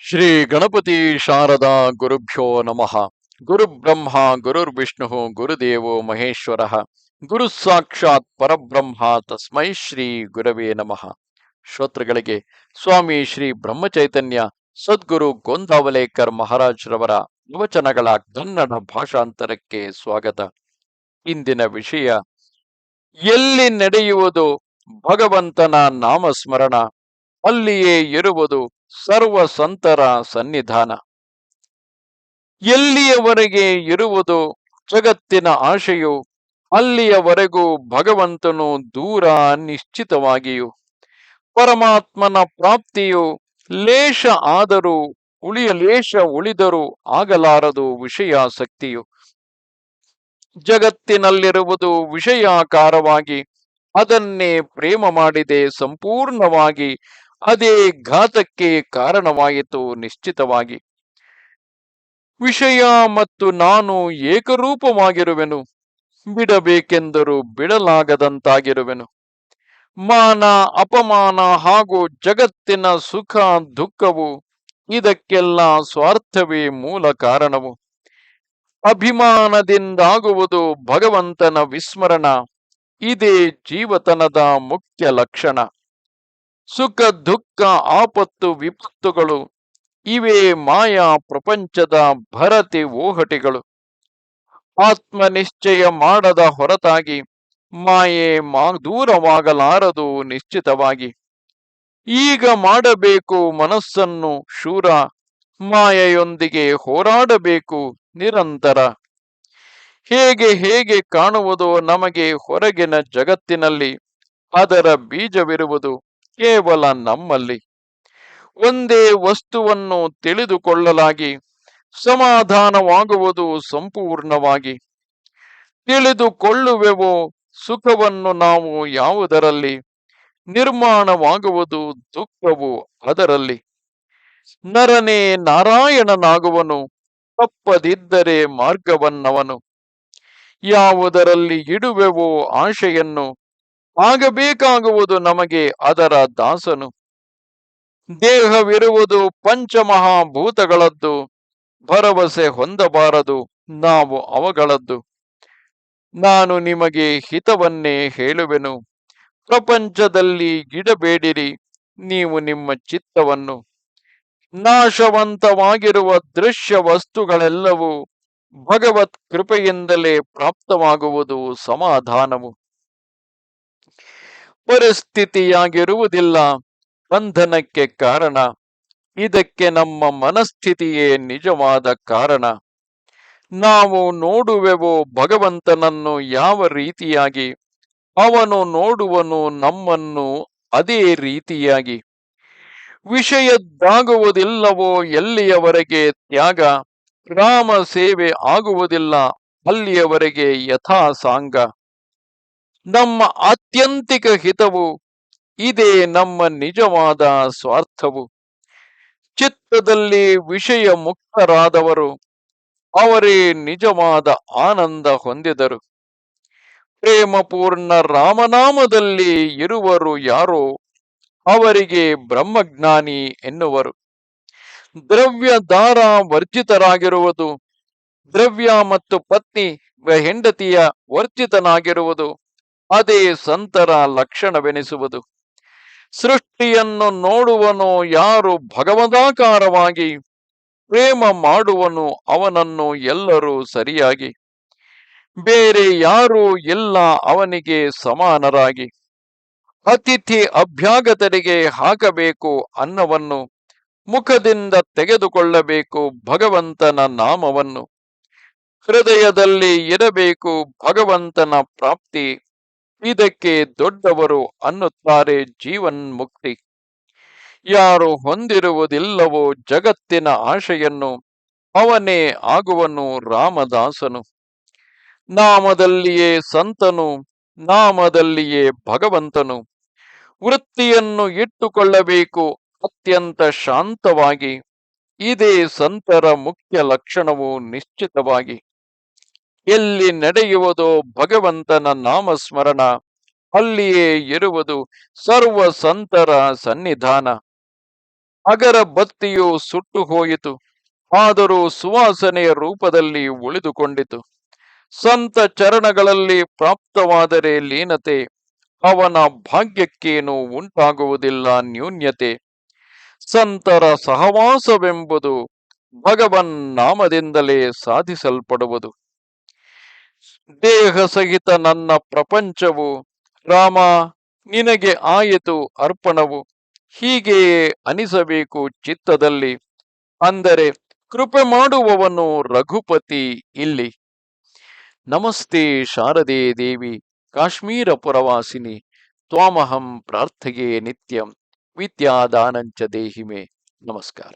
ಶ್ರೀ ಗಣಪತಿ ಶಾರದಾ ಗುರುಭ್ಯೋ ನಮಃ. ಗುರು ಬ್ರಹ್ಮ ಗುರುರ್ವಿಷ್ಣು ಗುರುದೇವೋ ಮಹೇಶ್ವರ. ಗುರು ಸಾಕ್ಷಾತ್ ಪರಬ್ರಹ್ಮ ತಸ್ಮೈ ಶ್ರೀ ಗುರವೇ ನಮಃ. ಶ್ರೋತೃಗಳಿಗೆ, ಸ್ವಾಮಿ ಶ್ರೀ ಬ್ರಹ್ಮಚೈತನ್ಯ, ಸದ್ಗುರು ಗೋಂದಾವಲೇಕರ್ ಮಹಾರಾಜ್ರವರ ವಚನಗಳ ಕನ್ನಡ ಭಾಷಾಂತರಕ್ಕೆ ಸ್ವಾಗತ. ಇಂದಿನ ವಿಷಯ, ಎಲ್ಲಿ ನಡೆಯುವುದು ಭಗವಂತನ ನಾಮಸ್ಮರಣ, ಅಲ್ಲಿಯೇ ಇರುವುದು ಸರ್ವ ಸಂತರ ಸನ್ನಿಧಾನ. ಎಲ್ಲಿಯವರೆಗೆ ಇರುವುದು ಜಗತ್ತಿನ ಆಶೆಯು, ಅಲ್ಲಿಯವರೆಗೂ ಭಗವಂತನು ದೂರ ನಿಶ್ಚಿತವಾಗಿಯೂ. ಪರಮಾತ್ಮನ ಪ್ರಾಪ್ತಿಯು ಲೇಷ ಆದರೂ, ಉಳಿಯ ಲೇಷ ಉಳಿದರೂ ಆಗಲಾರದು ವಿಷಯಾಸಕ್ತಿಯು. ಜಗತ್ತಿನಲ್ಲಿರುವುದು ವಿಷಯಾಕಾರವಾಗಿ, ಅದನ್ನೇ ಪ್ರೇಮ ಮಾಡಿದೆ ಸಂಪೂರ್ಣವಾಗಿ ಅದೇ ಘಾತಕ್ಕೆ ಕಾರಣವಾಯಿತು ನಿಶ್ಚಿತವಾಗಿ. ವಿಷಯ ಮತ್ತು ನಾನು ಏಕರೂಪವಾಗಿರುವೆನು. ಬಿಡಬೇಕೆಂದರೂ ಬಿಡಲಾಗದಂತಾಗಿರುವೆನು. ಮಾನ, ಅಪಮಾನ ಹಾಗೂ ಜಗತ್ತಿನ ಸುಖ, ದುಃಖವು ಇದಕ್ಕೆಲ್ಲ ಸ್ವಾರ್ಥವೇ ಮೂಲ ಕಾರಣವು. ಅಭಿಮಾನದಿಂದಾಗುವುದು ಭಗವಂತನ ವಿಸ್ಮರಣ. ಇದೇ ಜೀವತನದ ಮುಖ್ಯ ಲಕ್ಷಣ. ಸುಖ, ದುಃಖ, ಆಪತ್ತು, ವಿಪತ್ತುಗಳು ಇವೇ ಮಾಯಾ ಪ್ರಪಂಚದ ಭರತಿ ಓಹಟಿಗಳು. ಆತ್ಮನಿಶ್ಚಯ ಮಾಡದ ಹೊರತಾಗಿ ಮಾಯೆ ಮಾ ದೂರವಾಗಲಾರದು ನಿಶ್ಚಿತವಾಗಿ. ಈಗ ಮಾಡಬೇಕು ಮನಸ್ಸನ್ನು ಶೂರ, ಮಾಯೆಯೊಂದಿಗೆ ಹೋರಾಡಬೇಕು ನಿರಂತರ. ಹೇಗೆ ಹೇಗೆ ಕಾಣುವುದೋ ನಮಗೆ ಹೊರಗಿನ ಜಗತ್ತಿನಲ್ಲಿ ಅದರ ಬೀಜವಿರುವುದು. ಕೇವಲ ನಮ್ಮಲ್ಲಿ. ಒಂದೇ ವಸ್ತುವನ್ನು ತಿಳಿದುಕೊಳ್ಳಲಾಗಿ, ಸಮಾಧಾನವಾಗುವುದು ಸಂಪೂರ್ಣವಾಗಿ. ತಿಳಿದುಕೊಳ್ಳುವೆವೋ ಸುಖವನ್ನು ನಾವು ಯಾವುದರಲ್ಲಿ, ನಿರ್ಮಾಣವಾಗುವುದು ದುಃಖವು ಅದರಲ್ಲಿ. ನರನೇ ನಾರಾಯಣನಾಗುವನು, ತಪ್ಪದಿದ್ದರೆ ಮಾರ್ಗವನ್ನವನು. ಯಾವುದರಲ್ಲಿ ಇಡುವೆವೋ ಆಶೆಯನ್ನು ಆಗಬೇಕಾಗುವುದು ನಮಗೆ ಅದರ ದಾಸನು. ದೇಹವಿರುವುದು ಪಂಚಮಹಾಭೂತಗಳದ್ದು. ಭರವಸೆ ಹೊಂದಬಾರದು. ನಾವು ಅವಗಳದ್ದು. ನಾನು ನಿಮಗೆ ಹಿತವನ್ನೇ ಹೇಳುವೆನು. ಪ್ರಪಂಚದಲ್ಲಿ ಗಿಡಬೇಡಿರಿ. ನೀವು ನಿಮ್ಮ ಚಿತ್ತವನ್ನು. ನಾಶವಂತವಾಗಿರುವ ದೃಶ್ಯ ವಸ್ತುಗಳೆಲ್ಲವೂ ಭಗವತ್ ಕೃಪೆಯಿಂದಲೇ ಪ್ರಾಪ್ತವಾಗುವುದು ಸಮಾಧಾನವು. ಪರಿಸ್ಥಿತಿಯಾಗಿರುವುದಿಲ್ಲ. ಬಂಧನಕ್ಕೆ ಕಾರಣ. ಇದಕ್ಕೆ ನಮ್ಮ ಮನಸ್ಥಿತಿಯೇ ನಿಜವಾದ ಕಾರಣ. ನಾವು ನೋಡುವೆವೋ ಭಗವಂತನನ್ನು ಯಾವ ರೀತಿಯಾಗಿ. ಅವನು ನೋಡುವನು ನಮ್ಮನ್ನು ಅದೇ ರೀತಿಯಾಗಿ. ವಿಷಯದ್ದಾಗುವುದಿಲ್ಲವೋ ಎಲ್ಲಿಯವರೆಗೆ ತ್ಯಾಗ. ರಾಮ ಸೇವೆ ಆಗುವುದಿಲ್ಲ, ಅಲ್ಲಿಯವರೆಗೆ ಯಥಾ ಸಾಂಗ ನಮ್ಮ ಆತ್ಯಂತಿಕ ಹಿತವು, ಇದೇ ನಮ್ಮ ನಿಜವಾದ ಸ್ವಾರ್ಥವು. ಚಿತ್ತದಲ್ಲಿ ವಿಷಯ ಮುಕ್ತರಾದವರು ಅವರೇ ನಿಜವಾದ ಆನಂದ ಹೊಂದಿದರು. ಪ್ರೇಮಪೂರ್ಣ ರಾಮನಾಮದಲ್ಲಿ ಇರುವರು ಯಾರೋ, ಅವರಿಗೆ ಬ್ರಹ್ಮಜ್ಞಾನಿ ಎನ್ನುವರು. ದ್ರವ್ಯ ದಾರ ವರ್ಜಿತರಾಗಿರುವುದು, ದ್ರವ್ಯ ಮತ್ತು ಪತ್ನಿ ಹೆಂಡತಿಯ ವರ್ಜಿತನಾಗಿರುವುದು. ಅದೇ ಸಂತರ ಲಕ್ಷಣವೆನಿಸುವುದು. ಸೃಷ್ಟಿಯನ್ನು ನೋಡುವನು ಯಾರು ಭಗವದಾಕಾರವಾಗಿ, ಪ್ರೇಮ ಮಾಡುವನು ಅವನನ್ನು ಎಲ್ಲರೂ ಸರಿಯಾಗಿ. ಬೇರೆ ಯಾರೂ ಇಲ್ಲ ಅವನಿಗೆ ಸಮಾನರಾಗಿ. ಅತಿಥಿ ಅಭ್ಯಾಗತರಿಗೆ ಹಾಕಬೇಕು ಅನ್ನವನ್ನು, ಮುಖದಿಂದ ತೆಗೆದುಕೊಳ್ಳಬೇಕು ಭಗವಂತನ ನಾಮವನ್ನು. ಹೃದಯದಲ್ಲಿ ಇರಬೇಕು ಭಗವಂತನ ಪ್ರಾಪ್ತಿ. ಇದಕ್ಕೆ ದೊಡ್ಡವರು ಅನ್ನುತ್ತಾರೆ ಜೀವನ್ ಮುಕ್ತಿ ಯಾರು ಹೊಂದಿರುವುದಿಲ್ಲವೋ ಜಗತ್ತಿನ ಆಶೆಯನ್ನು, ಅವನೇ ಆಗುವನು ರಾಮದಾಸನು. ನಾಮದಲ್ಲಿಯೇ ಸಂತನು, ನಾಮದಲ್ಲಿಯೇ ಭಗವಂತನು. ವೃತ್ತಿಯನ್ನು ಇಟ್ಟುಕೊಳ್ಳಬೇಕು, ಅತ್ಯಂತ ಶಾಂತವಾಗಿ. ಇದೇ ಸಂತರ ಮುಖ್ಯ ಲಕ್ಷಣವು ನಿಶ್ಚಿತವಾಗಿ. ಎಲ್ಲಿ ನಡೆಯುವುದೋ ಭಗವಂತನ ನಾಮಸ್ಮರಣ, ಅಲ್ಲಿಯೇ ಇರುವುದು ಸರ್ವ ಸಂತರ ಸನ್ನಿಧಾನ. ಅಗರ ಬತ್ತಿಯು ಸುಟ್ಟು ಹೋಯಿತು, ಆದರೂ ಸುವಾಸನೆಯ ರೂಪದಲ್ಲಿ ಉಳಿದುಕೊಂಡಿತು. ಸಂತ ಚರಣಗಳಲ್ಲಿ ಪ್ರಾಪ್ತವಾದರೆ ಲೀನತೆ, ಅವನ ಭಾಗ್ಯಕ್ಕೇನು ಉಂಟಾಗುವುದಿಲ್ಲ ನ್ಯೂನ್ಯತೆ. ಸಂತರ ಸಹವಾಸವೆಂಬುದು ಭಗವನ್ ನಾಮದಿಂದಲೇ ಸಾಧಿಸಲ್ಪಡುವುದು. ದೇಹ ಸಹಿತ ನನ್ನ ಪ್ರಪಂಚವು, ರಾಮ, ನಿನಗೆ ಆಯಿತು ಅರ್ಪಣವು, ಹೀಗೆಯೇ ಅನಿಸಬೇಕು ಚಿತ್ತದಲ್ಲಿ. ಅಂದರೆ ಕೃಪೆ ಮಾಡುವವನು ರಘುಪತಿ ಇಲ್ಲಿ. ನಮಸ್ತೆ ಶಾರದೆ ದೇವಿ, ಕಾಶ್ಮೀರ ಪುರವಾಸಿನಿ, ತ್ವಾಮಹಂ ಪ್ರಾರ್ಥಗೆ ನಿತ್ಯಂ, ವಿದ್ಯಾದಾನಂಚ ದೇಹಿಮೆ. ನಮಸ್ಕಾರ.